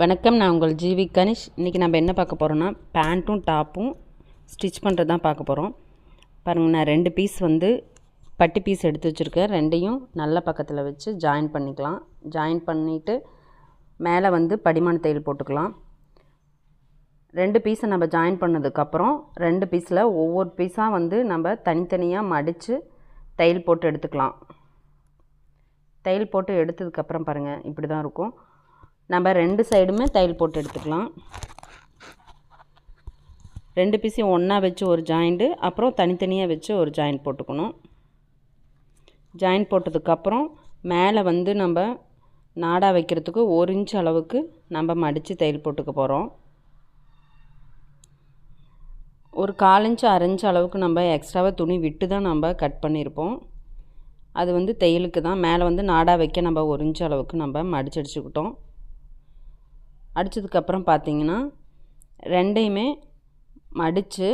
வணக்கம் நான் உங்கள் ஜிவி கனிஷ். இன்றைக்கி நம்ம என்ன பார்க்க போகிறோன்னா பேண்ட்டும் டாப்பும் ஸ்டிச் பண்ணுறது தான் பார்க்க போகிறோம் பாருங்கள் நான் ரெண்டு பீஸ் வந்து பட்டி பீஸ் எடுத்து வச்சுருக்கேன். ரெண்டையும் நல்ல பக்கத்தில் வச்சு ஜாயின் பண்ணிக்கலாம். ஜாயின் பண்ணிவிட்டு மேலே வந்து படிமான தையல் போட்டுக்கலாம். ரெண்டு பீஸை நம்ம ஜாயின் பண்ணதுக்கப்புறம் ரெண்டு பீஸில் ஒவ்வொரு பீஸாக வந்து நம்ம தனித்தனியாக மடித்து தையல் போட்டு எடுத்துக்கலாம். தையல் போட்டு எடுத்ததுக்கப்புறம் பாருங்கள் இப்படி தான் இருக்கும். நம்ம ரெண்டு சைடுமே தையல் போட்டு எடுத்துக்கலாம். ரெண்டு பீஸையும் ஒன்றா வச்சு ஒரு ஜாயிண்ட்டு அப்புறம் தனித்தனியாக வச்சு ஒரு ஜாயிண்ட் போட்டுக்கணும். ஜாயிண்ட் போட்டதுக்கப்புறம் மேலே வந்து நம்ம நாடா வைக்கிறதுக்கு ஒரு இன்ச் அளவுக்கு நம்ம மடித்து தையல் போட்டுக்க போகிறோம் ஒரு காலஞ்சு அரைஞ்சு அளவுக்கு நம்ம எக்ஸ்ட்ராவாக துணி விட்டு தான் நம்ம கட் பண்ணியிருப்போம். அது வந்து தையலுக்கு தான். மேலே வந்து நாடா வைக்க நம்ம ஒரு இன்ச் அளவுக்கு நம்ம மடிச்சடிச்சுக்கிட்டோம் அடித்ததுக்கப்புறம் பார்த்திங்கன்னா ரெண்டையுமே மடித்து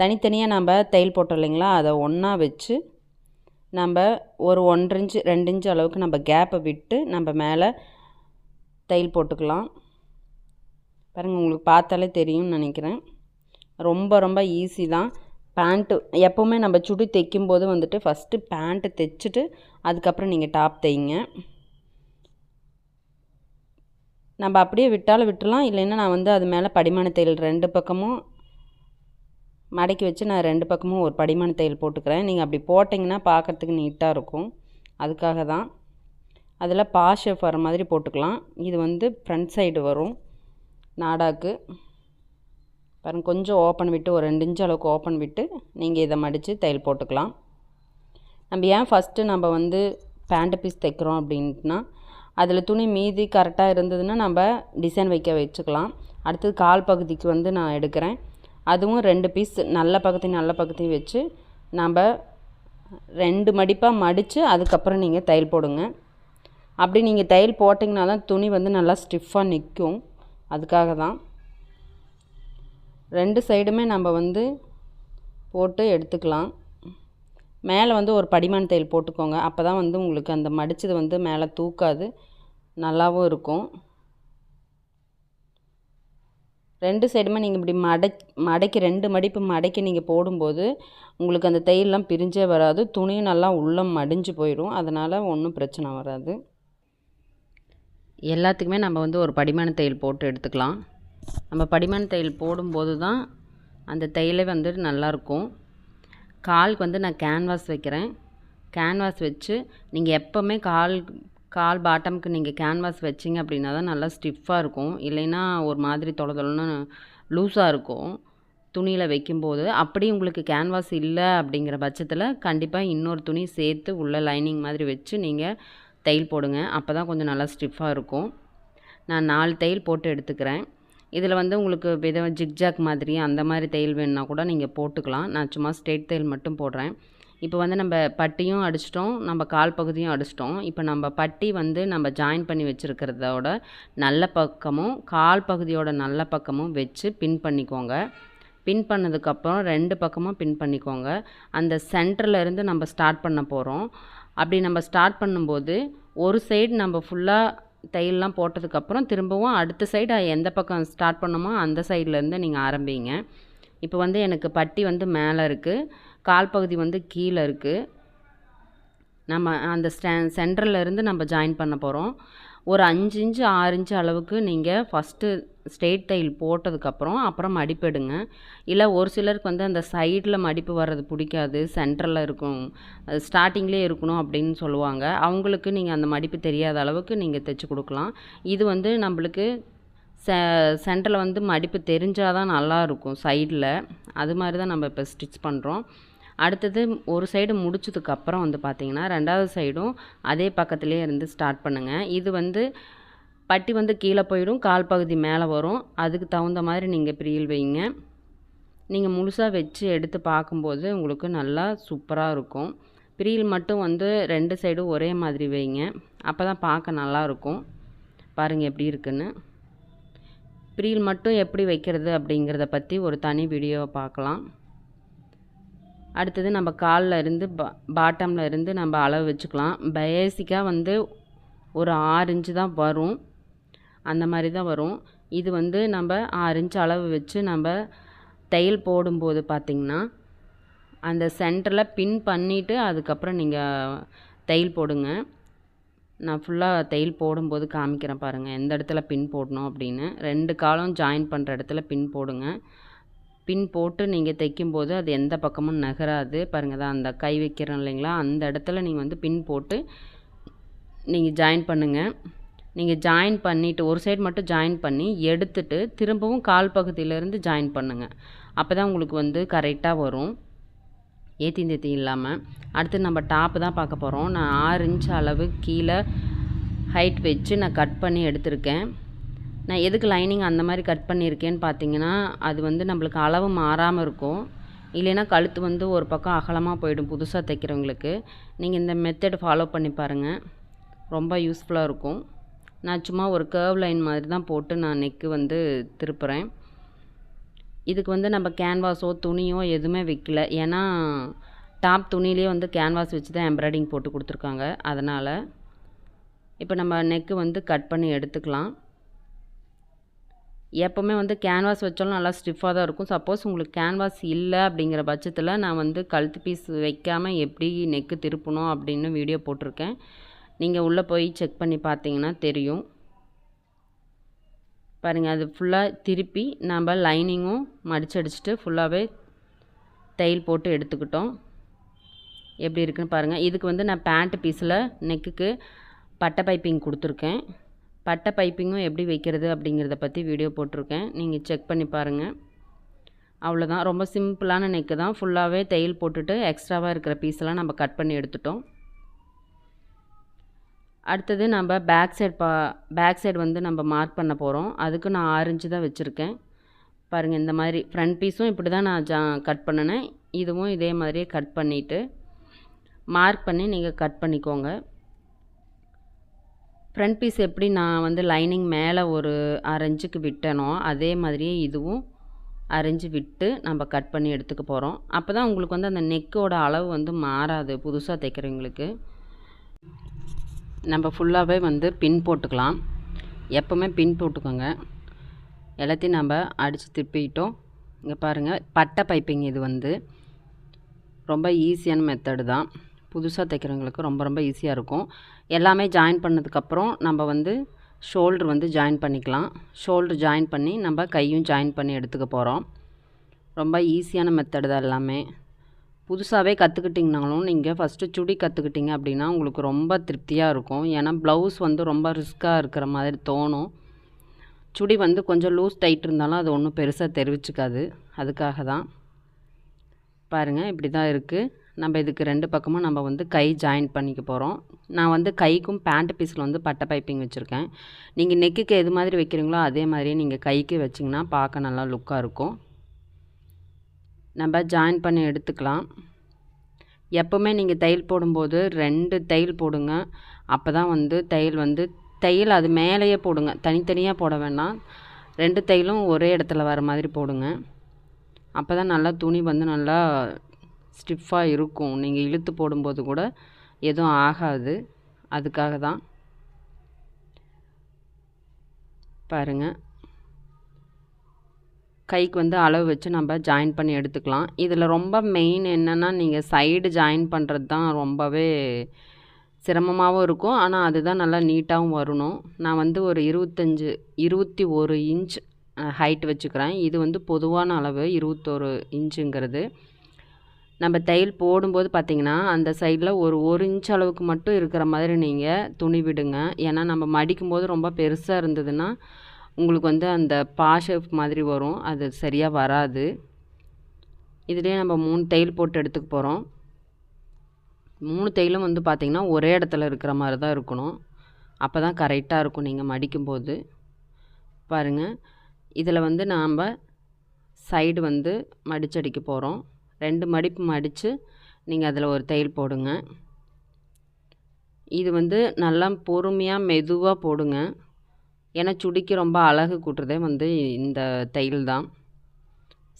தனித்தனியாக நம்ம தையல் போட்டோம் இல்லைங்களா? அதை ஒன்றா வச்சு நம்ம ஒரு ஒன்றரை இன்ச்சு ரெண்டு இன்ச்சு அளவுக்கு நம்ம கேப்பை விட்டு நம்ம மேலே தையல் போட்டுக்கலாம். பாருங்கள் உங்களுக்கு பார்த்தாலே தெரியும்னு நினைக்கிறேன். ரொம்ப ரொம்ப ஈஸி தான். பேண்ட்டு எப்போவுமே நம்ம சுடி தைக்கும்போது வந்துட்டு ஃபஸ்ட்டு பேண்ட்டு தைச்சிட்டு அதுக்கப்புறம் நீங்கள் டாப் தைங்க. நம்ம அப்படியே விட்டாலும் விட்டுலாம் இல்லைன்னா நான் வந்து அது மேலே படிமான தையல் ரெண்டு பக்கமும் மடக்கி வச்சு நான் ரெண்டு பக்கமும் ஒரு படிமான தையல் போட்டுக்கிறேன். நீங்கள் அப்படி போட்டிங்கன்னா பார்க்குறதுக்கு நீட்டாக இருக்கும். அதுக்காக தான். அதில் பா ஷேப் வர மாதிரி போட்டுக்கலாம். இது வந்து ஃப்ரண்ட் சைடு வரும். நாடாக்கு. பாருங்கள் கொஞ்சம் ஓப்பன் விட்டு ஒரு ரெண்டு இன்ச்சு அளவுக்கு ஓப்பன் விட்டு நீங்கள் இதை மடித்து தையல் போட்டுக்கலாம். நம்ம ஏன் ஃபஸ்ட்டு நம்ம வந்து பேண்ட் பீஸ் தைக்கிறோம் அப்படின்ட்டுனா அதில் துணி மீதி கரெக்டாக இருந்ததுன்னா நம்ம டிசைன் வைக்க வச்சுக்கலாம். அடுத்தது கால் பகுதிக்கு வந்து நான் எடுக்கிறேன். அதுவும் ரெண்டு பீஸ் நல்ல பக்கத்தையும் நல்ல பக்கத்தையும் வச்சு நம்ம ரெண்டு மடிப்பாக மடித்து அதுக்கப்புறம் நீங்கள் தையல் போடுங்க. அப்படி நீங்கள் தையல் போட்டிங்கன்னா தான் துணி வந்து நல்லா ஸ்டிஃபாக நிற்கும் அதுக்காக தான். ரெண்டு சைடுமே நம்ம வந்து போட்டு எடுத்துக்கலாம். மேலே வந்து ஒரு படிமான் தையல் போட்டுக்கோங்க. அப்போ தான் வந்து உங்களுக்கு அந்த மடித்தது வந்து மேலே தூக்காது. நல்லாவும் இருக்கும். ரெண்டு சைடுமே நீங்கள் இப்படி மடை மடக்கி ரெண்டு மடிப்பு மடக்கி நீங்கள் போடும்போது உங்களுக்கு அந்த தையல்லாம் பிரிஞ்சே வராது. துணியும் நல்லா உள்ளே மடிஞ்சு போயிடும் அதனால் ஒன்றும் பிரச்சனை வராது. எல்லாத்துக்குமே நம்ம வந்து ஒரு படிமான தையல் போட்டு எடுத்துக்கலாம். நம்ம படிமான தையல் போடும்போது தான் அந்த தையலே வந்து நல்லாயிருக்கும் காலுக்கு வந்து நான் கேன்வாஸ் வைக்கிறேன். கேன்வாஸ் வச்சு நீங்கள் எப்போவுமே கால் கால் பாட்டமுக்கு நீங்கள் கேன்வாஸ் வச்சிங்க அப்படின்னா தான் நல்லா ஸ்டிஃபாக இருக்கும். இல்லைன்னா ஒரு மாதிரி தொலை தொலைன்னு லூஸாக இருக்கும். துணியில் வைக்கும்போது அப்படி உங்களுக்கு கேன்வாஸ் இல்லை அப்படிங்கிற பட்சத்தில் கண்டிப்பாக இன்னொரு துணி சேர்த்து உள்ள லைனிங் மாதிரி வச்சு நீங்கள் தையல் போடுங்க. அப்போ தான் கொஞ்சம் நல்லா ஸ்டிஃபாக இருக்கும். நான் நாலு தையல் போட்டு எடுத்துக்கிறேன். இதில் வந்து உங்களுக்கு வித ஜிக்ஜாக் மாதிரி அந்த மாதிரி தையல் வேணுன்னா கூட நீங்கள் போட்டுக்கலாம். நான் சும்மா ஸ்ட்ரெயிட் தையல் மட்டும் போடுறேன். இப்போ வந்து நம்ம பட்டியும் அடிச்சிட்டோம் நம்ம கால் பகுதியும் அடிச்சிட்டோம். இப்போ நம்ம பட்டி வந்து நம்ம ஜாயின் பண்ணி வச்சுருக்கிறதோட நல்ல பக்கமும் கால் பகுதியோட நல்ல பக்கமும் வச்சு பின் பண்ணிக்கோங்க. பின் பண்ணதுக்கப்புறம் ரெண்டு பக்கமும் பின் பண்ணிக்கோங்க. அந்த சென்டர்லேருந்து நம்ம ஸ்டார்ட் பண்ண போகிறோம் அப்படி நம்ம ஸ்டார்ட் பண்ணும்போது ஒரு சைடு நம்ம ஃபுல்லாக தையல்லாம் போட்டதுக்கப்புறம் திரும்பவும் அடுத்த சைடு எந்த பக்கம் ஸ்டார்ட் பண்ணோமோ அந்த சைட்லேருந்து நீங்கள் ஆரம்பிங்க. இப்போ வந்து எனக்கு பட்டி வந்து மேலே இருக்குது கால் பகுதி வந்து கீழே இருக்குது நம்ம அந்த ஸ்டே சென்டர்லேருந்து நம்ம ஜாயின் பண்ண போகிறோம் ஒரு அஞ்சு இன்ச்சு ஆறு இன்ச்சு அளவுக்கு நீங்கள் ஃபஸ்ட்டு ஸ்ட்ரெயிட் தையல் போட்டதுக்கப்புறம் அப்புறம் மடிப்பெடுங்க. இல்லை ஒரு சிலருக்கு வந்து அந்த சைடில் மடிப்பு வர்றது பிடிக்காது சென்டரில் இருக்கும் ஸ்டார்டிங்லேயே இருக்கணும் அப்படின்னு சொல்லுவாங்க. அவங்களுக்கு நீங்கள் அந்த மடிப்பு தெரியாத அளவுக்கு நீங்கள் தைச்சி கொடுக்கலாம். இது வந்து நம்மளுக்கு செ சென்டரில் வந்து மடிப்பு தெரிஞ்சால் தான் நல்லாயிருக்கும் சைடில். அது மாதிரி தான் நம்ம இப்போ ஸ்டிச் பண்ணுறோம் அடுத்தது ஒரு சைடு முடிச்சதுக்கப்புறம் வந்து பார்த்திங்கன்னா ரெண்டாவது சைடும் அதே பக்கத்துலேயே இருந்து ஸ்டார்ட் பண்ணுங்கள் இது வந்து பட்டி வந்து கீழே போயிடும் கால் பகுதி மேலே வரும். அதுக்கு தகுந்த மாதிரி நீங்கள் ப்ரீல் வைங்க. நீங்கள் முழுசாக வச்சு எடுத்து பார்க்கும்போது உங்களுக்கு நல்லா சூப்பராக இருக்கும். ப்ரீல் மட்டும் வந்து ரெண்டு சைடும் ஒரே மாதிரி வைங்க. அப்போ தான் பார்க்க நல்லாயிருக்கும் பாருங்கள் எப்படி இருக்குன்னு. ப்ரீல் மட்டும் எப்படி வைக்கிறது அப்படிங்கிறத பற்றி ஒரு தனி வீடியோவை பார்க்கலாம். அடுத்தது நம்ம காலில் இருந்து பா பாட்டமில் இருந்து நம்ம அளவு வச்சுக்கலாம். பேசிக்காக வந்து ஒரு ஆறு இன்ச்சு தான் வரும். அந்த மாதிரி தான் வரும். இது வந்து நம்ம ஆறு இன்ச் அளவு வச்சு நம்ம தையல் போடும்போது பார்த்திங்கன்னா அந்த சென்டரில் பின் பண்ணிவிட்டு அதுக்கப்புறம் நீங்கள் தையல் போடுங்க. நான் ஃபுல்லாக தையல் போடும்போது காமிக்கிறேன் பாருங்கள் எந்த இடத்துல பின் போடணும் அப்படின்னு. ரெண்டு காலம் ஜாயின் பண்ணுற இடத்துல பின் போடுங்க. பின் போட்டு நீங்கள் தைக்கும்போது அது எந்த பக்கமும் நகராது. பாருங்கள் தான் அந்த கை வைக்கிறோம் இல்லைங்களா? அந்த இடத்துல நீங்கள் வந்து பின் போட்டு நீங்கள் ஜாயின் பண்ணுங்கள் நீங்கள் ஜாயின் பண்ணிவிட்டு ஒரு சைடு மட்டும் ஜாயின் பண்ணி எடுத்துட்டு திரும்பவும் கால் பகுதியிலேருந்து ஜாயின் பண்ணுங்கள் அப்போ தான் உங்களுக்கு வந்து கரெக்டாக வரும். ஏற்றி தேத்தி இல்லாமல் அடுத்து நம்ம டாப்பு தான் பார்க்க போகிறோம் நான் ஆறு இன்ச் அளவு கீழே ஹைட் வச்சு நான் கட் பண்ணி எடுத்திருக்கேன். நான் எதுக்கு லைனிங் அந்த மாதிரி கட் பண்ணியிருக்கேன்னு பார்த்தீங்கன்னா அது வந்து நம்மளுக்கு அளவு மாறாமல் இருக்கும். இல்லைன்னா கழுத்து வந்து ஒரு பக்கம் அகலமாக போயிடும் புதுசாக தைக்கிறவங்களுக்கு. நீங்கள் இந்த மெத்தட் ஃபாலோ பண்ணி பாருங்கள் ரொம்ப யூஸ்ஃபுல்லாக இருக்கும். நான் சும்மா ஒரு கேர்வ் லைன் மாதிரி தான் போட்டு நான் நெக்கு வந்து திருப்புறேன். இதுக்கு வந்து நம்ம கேன்வாஸோ துணியோ எதுவுமே வைக்கல. ஏன்னா டாப் துணியிலே வந்து கேன்வாஸ் வச்சு தான் எம்ப்ராய்டிங் போட்டு கொடுத்துருக்காங்க. அதனால் இப்போ நம்ம நெக்கு வந்து கட் பண்ணி எடுத்துக்கலாம். எப்போவுமே வந்து கேன்வாஸ் வச்சாலும் நல்லா ஸ்டிஃபாக தான் இருக்கும். சப்போஸ் உங்களுக்கு கேன்வாஸ் இல்லை அப்படிங்கிற பட்சத்தில் நான் வந்து கழுத்து பீஸ் வைக்காமல் எப்படி நெக்கு திருப்பணும் அப்படின்னு வீடியோ போட்டிருக்கேன். நீங்கள் உள்ளே போய் செக் பண்ணி பார்த்தீங்கன்னா தெரியும். பாருங்கள் அது ஃபுல்லாக திருப்பி நம்ம லைனிங்கும் மடிச்சடிச்சிட்டு ஃபுல்லாகவே தையல் போட்டு எடுத்துக்கிட்டோம். எப்படி இருக்குன்னு பாருங்கள் இதுக்கு வந்து நான் பேண்ட் பீஸில் நெக்குக்கு பட்டை பைப்பிங் கொடுத்துருக்கேன். பட்டை பைப்பிங்கும் எப்படி வைக்கிறது அப்படிங்கிறத பற்றி வீடியோ போட்டிருக்கேன். நீங்கள் செக் பண்ணி பாருங்கள் அவ்வளோதான் ரொம்ப சிம்பிளான நெக்கு தான். ஃபுல்லாகவே தையல் போட்டுட்டு எக்ஸ்ட்ராவாக இருக்கிற பீஸெல்லாம் நம்ம கட் பண்ணி எடுத்துட்டோம். அடுத்தது நம்ம பேக் சைடு பா பேக் சைடு வந்து நம்ம மார்க் பண்ண போகிறோம் அதுக்கு நான் ஆரஞ்சு தான் வச்சுருக்கேன். பாருங்கள் இந்த மாதிரி ஃப்ரண்ட் பீஸும் இப்படி தான் நான் ஜா கட் பண்ணினேன். இதுவும் இதே மாதிரியே கட் பண்ணிவிட்டு மார்க் பண்ணி நீங்கள் கட் பண்ணிக்கோங்க. ஃப்ரண்ட் பீஸ் எப்படி நான் வந்து லைனிங் மேலே ஒரு அரைஞ்சுக்கு விட்டனோ அதே மாதிரியே இதுவும் அரைஞ்சு விட்டு நம்ம கட் பண்ணி எடுத்துக்க போகிறோம் அப்போ தான் உங்களுக்கு வந்து அந்த நெக்கோட அளவு வந்து மாறாது புதுசாக தைக்கிறவங்களுக்கு. நம்ம ஃபுல்லாகவே வந்து பின் போட்டுக்கலாம். எப்போவுமே பின் போட்டுக்கோங்க. எல்லாத்தையும் நம்ம அடித்து திருப்பிக்கிட்டோம் இங்கே பாருங்கள் பட்டை பைப்பிங் இது வந்து. ரொம்ப ஈஸியான மெத்தடு தான். புதுசாக தைக்கிறவங்களுக்கு ரொம்ப ரொம்ப ஈஸியாக இருக்கும். எல்லாமே ஜாயின் பண்ணதுக்கப்புறம் நம்ம வந்து ஷோல்ட்ரு வந்து ஜாயின் பண்ணிக்கலாம். ஷோல்ட்ரு ஜாயின் பண்ணி நம்ம கையும் ஜாயின் பண்ணி எடுத்துக்க போகிறோம் ரொம்ப ஈஸியான மெத்தடு தான் எல்லாமே. புதுசாகவே கற்றுக்கிட்டிங்கனாலும் நீங்கள் ஃபஸ்ட்டு சுடி கற்றுக்கிட்டிங்க அப்படின்னா உங்களுக்கு ரொம்ப திருப்தியாக இருக்கும். ஏன்னா ப்ளவுஸ் வந்து ரொம்ப ரிஸ்க்காக இருக்கிற மாதிரி தோணும். சுடி வந்து கொஞ்சம் லூஸ் டைட் இருந்தாலும் அது ஒன்றும் பெருசாக தெரிவிச்சுக்காது. அதுக்காக தான். பாருங்கள் இப்படி தான் இருக்குது நம்ம இதுக்கு ரெண்டு பக்கமும் நம்ம வந்து கை ஜாயின் பண்ணிக்க போகிறோம் நான் வந்து கைக்கும் பேண்ட் பீஸில் வந்து பட்டை பைப்பிங் வச்சுருக்கேன். நீங்கள் நெக்குக்கு எது மாதிரி வைக்கிறீங்களோ அதே மாதிரியே நீங்கள் கைக்கு வச்சிங்கன்னா பார்க்க நல்லா லுக்காக இருக்கும். நம்ம ஜாயின் பண்ணி எடுத்துக்கலாம். எப்போவுமே நீங்கள் தையல் போடும்போது ரெண்டு தையல் போடுங்க. அப்போ தான் வந்து தையல் வந்து தையல் அது மேலேயே போடுங்க. தனித்தனியாக போட வேண்டாம் ரெண்டு தையலும் ஒரே இடத்துல வர மாதிரி போடுங்க. அப்போ தான் நல்லா துணி வந்து நல்லா ஸ்டிஃபாக இருக்கும். நீங்கள் இழுத்து போடும்போது கூட எதுவும் ஆகாது. அதுக்காக தான் பாருங்கள் கைக்கு வந்து அளவு வச்சு நம்ம ஜாயின் பண்ணி எடுத்துக்கலாம். இதில் ரொம்ப மெயின் என்னென்னா நீங்கள் சைடு ஜாயின் பண்ணுறது தான் ரொம்பவே சிரமமாகவும் இருக்கும். ஆனால் அதுதான் நல்லா நீட்டாகவும் வரணும். நான் வந்து ஒரு இருபத்தஞ்சி இருபத்தி ஒரு இன்ச் ஹைட் வச்சுக்கிறேன். இது வந்து பொதுவான அளவு இருபத்தொரு இன்ச்சுங்கிறது நம்ம தையல் போடும்போது பார்த்திங்கன்னா அந்த சைடில் ஒரு ஒரு இன்ச் அளவுக்கு மட்டும் இருக்கிற மாதிரி நீங்கள் துணி விடுங்க. ஏன்னா நம்ம மடிக்கும்போது ரொம்ப பெருசாக இருந்ததுன்னா உங்களுக்கு வந்து அந்த பா ஷேப் மாதிரி வரும். அது சரியாக வராது. இதுலேயே நம்ம மூணு தையல் போட்டு எடுத்துக்க போகிறோம் மூணு தையலும் வந்து பார்த்திங்கன்னா ஒரே இடத்துல இருக்கிற மாதிரி தான் இருக்கணும். அப்போ தான் கரெக்டாக இருக்கும் நீங்கள் மடிக்கும்போது. பாருங்கள் இதில் வந்து நாம் சைடு வந்து மடிச்சடிக்க போகிறோம் ரெண்டு மடிப்பு மடித்து நீங்கள் அதில் ஒரு தையல் போடுங்க. இது வந்து நல்லா பொறுமையாக மெதுவாக போடுங்க. ஏன்னா சுடிக்கு ரொம்ப அழகு கூட்டுறதே வந்து இந்த தையல் தான்.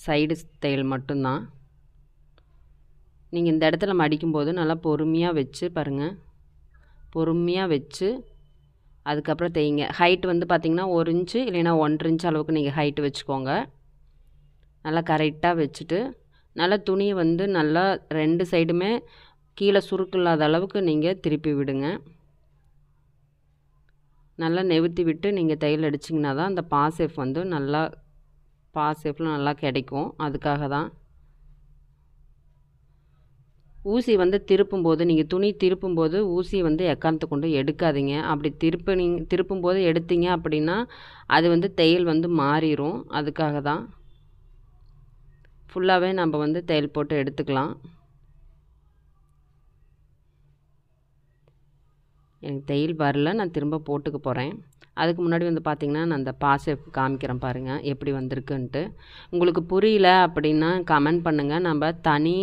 சைடு தையல் மட்டும்தான். நீங்கள் இந்த இடத்துல மடிக்கும்போது நல்லா பொறுமையாக வச்சு பாருங்கள் பொறுமையாக வச்சு அதுக்கப்புறம் தேய்ங்க. ஹைட் வந்து பார்த்திங்கன்னா ஒரு இன்ச்சு இல்லைன்னா ஒன்றரை இன்ச்சு அளவுக்கு நீங்கள் ஹைட்டு வச்சுக்கோங்க. நல்லா கரெக்டாக வச்சுட்டு நல்லா துணியை வந்து நல்லா ரெண்டு சைடுமே கீழே சுருக்கில்லாத அளவுக்கு நீங்கள் திருப்பி விடுங்க. நல்லா நெவுத்தி விட்டு நீங்கள் தையல் அடிச்சிங்கன்னா தான் அந்த பாசேஃப் வந்து நல்லா பாசேஃபில் நல்லா கிடைக்கும். அதுக்காக தான். ஊசி வந்து திருப்பும்போது நீங்கள் துணி திருப்பும்போது ஊசி வந்து எக்காரணத்தை கொண்டு எடுக்காதீங்க. அப்படி திருப்ப நீங்கள் திருப்பும்போது எடுத்தீங்க அப்படின்னா அது வந்து தையல் வந்து மாறிடும் அதுக்காக தான். ஃபுல்லாகவே நம்ம வந்து தையல் போட்டு எடுத்துக்கலாம். எனக்கு தையல் வரல நான் திரும்ப போட்டுக்க போகிறேன் அதுக்கு முன்னாடி வந்து பார்த்திங்கன்னா நான் அந்த பாசை காமிக்கிறேன் பாருங்கள் எப்படி வந்திருக்குன்ட்டு. உங்களுக்கு புரியல அப்படின்னா கமெண்ட் பண்ணுங்கள் நம்ம தனி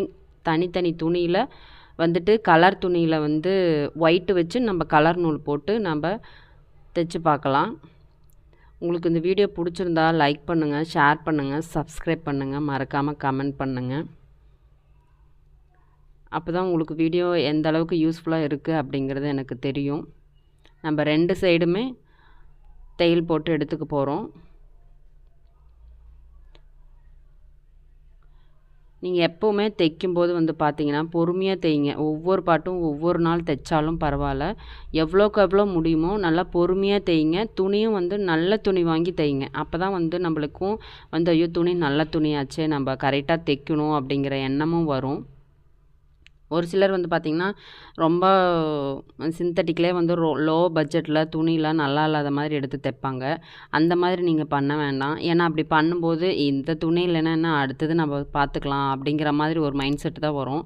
தனித்தனி துணியில் வந்துட்டு கலர் துணியில் வந்து ஒயிட்டு வச்சு நம்ம கலர் நூல் போட்டு நம்ம தைச்சு பார்க்கலாம். உங்களுக்கு இந்த வீடியோ பிடிச்சிருந்தா லைக் பண்ணுங்கள் ஷேர் பண்ணுங்கள் சப்ஸ்கிரைப் பண்ணுங்கள் மறக்காமல் கமெண்ட் பண்ணுங்கள் அப்போ தான் உங்களுக்கு வீடியோ எந்த அளவுக்கு யூஸ்ஃபுல்லாக இருக்குது அப்படிங்கிறது எனக்கு தெரியும். நம்ம ரெண்டு சைடுமே தையல் போட்டு எடுத்துக்க போகிறோம் நீங்கள் எப்போவுமே தைக்கும்போது வந்து பார்த்தீங்கன்னா பொறுமையாக தைங்க. ஒவ்வொரு பாட்டும் ஒவ்வொரு நாள் தைச்சாலும் பரவாயில்ல. எவ்வளோக்கு எவ்வளோ முடியுமோ நல்லா பொறுமையாக தைங்க துணியும் வந்து நல்ல துணி வாங்கி தைங்க. அப்போ தான் வந்து நம்மளுக்கும் வந்து ஐயோ துணி நல்ல துணியாச்சே நம்ம கரெக்டாக தைக்கணும் அப்படிங்கிற எண்ணமும் வரும். ஒரு சிலர் வந்து பார்த்திங்கன்னா ரொம்ப சிந்தட்டிக்லேயே வந்து ரோ லோ பட்ஜெட்டில் துணிலாம் நல்லா இல்லாத மாதிரி எடுத்து தைப்பாங்க. அந்த மாதிரி நீங்கள் பண்ண வேண்டாம். ஏன்னா அப்படி பண்ணும்போது இந்த துணி இல்லைன்னா என்ன அடுத்தது நம்ம பார்த்துக்கலாம் அப்படிங்கிற மாதிரி ஒரு மைண்ட் செட்டு தான் வரும்.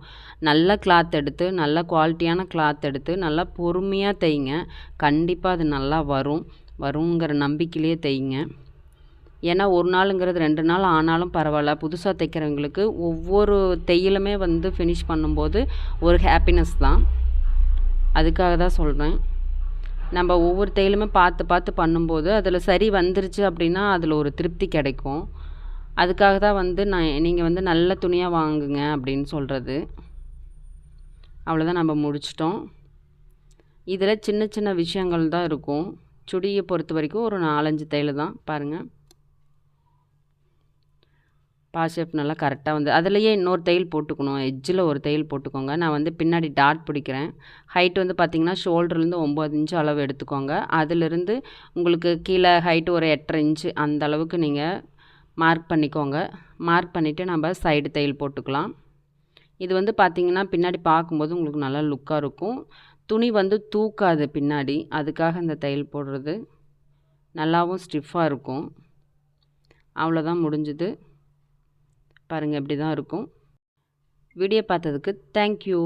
நல்ல கிளாத் எடுத்து நல்ல குவாலிட்டியான கிளாத் எடுத்து நல்லா பொறுமையாக தைங்க. கண்டிப்பாக அது நல்லா வரும். வருங்கிற நம்பிக்கையிலேயே தைங்க. ஏன்னா ஒரு நாளுங்கிறது ரெண்டு நாள் ஆனாலும் பரவாயில்ல. புதுசாக தைக்கிறவங்களுக்கு ஒவ்வொரு தையலுமே வந்து ஃபினிஷ் பண்ணும்போது ஒரு ஹாப்பினஸ் தான். அதுக்காக தான் சொல்கிறேன் நம்ம ஒவ்வொரு தையலுமே பார்த்து பார்த்து பண்ணும்போது அதில் சரி வந்துருச்சு அப்படின்னா அதில் ஒரு திருப்தி கிடைக்கும். அதுக்காக தான் வந்து நான் நீங்கள் வந்து நல்ல துணியாக வாங்குங்க அப்படின்னு சொல்கிறது அவ்வளோதான் நம்ம முடிச்சிட்டோம். இதில் சின்ன சின்ன விஷயங்கள் தான் இருக்கும். சுடியை பொறுத்த வரைக்கும் ஒரு நாலஞ்சு தையல் தான். பாருங்கள் பாஷேப் நல்லா கரெக்டாக வந்து அதுலேயே இன்னொரு தையல் போட்டுக்கணும். எஜ்ஜில் ஒரு தையல் போட்டுக்கோங்க. நான் வந்து பின்னாடி டாட் பிடிக்கிறேன். ஹைட் வந்து பார்த்திங்கன்னா ஷோல்டர்லேருந்து ஒம்பது இன்ச்சு அளவு எடுத்துக்கோங்க. அதிலிருந்து உங்களுக்கு கீழே ஹைட்டு ஒரு எட்டரை இன்ச்சு அந்த அளவுக்கு நீங்கள் மார்க் பண்ணிக்கோங்க. மார்க் பண்ணிவிட்டு நம்ம சைடு தையல் போட்டுக்கலாம். இது வந்து பார்த்திங்கன்னா பின்னாடி பார்க்கும்போது உங்களுக்கு நல்லா லுக்காக இருக்கும். துணி வந்து தூக்காது பின்னாடி. அதுக்காக இந்த தையல் போடுறது. நல்லாவும் ஸ்டிஃபாக இருக்கும். அவ்வளோதான் முடிஞ்சுது. பாருங்கள் இப்படி தான் இருக்கும். வீடியோ பார்த்ததுக்கு தேங்க்யூ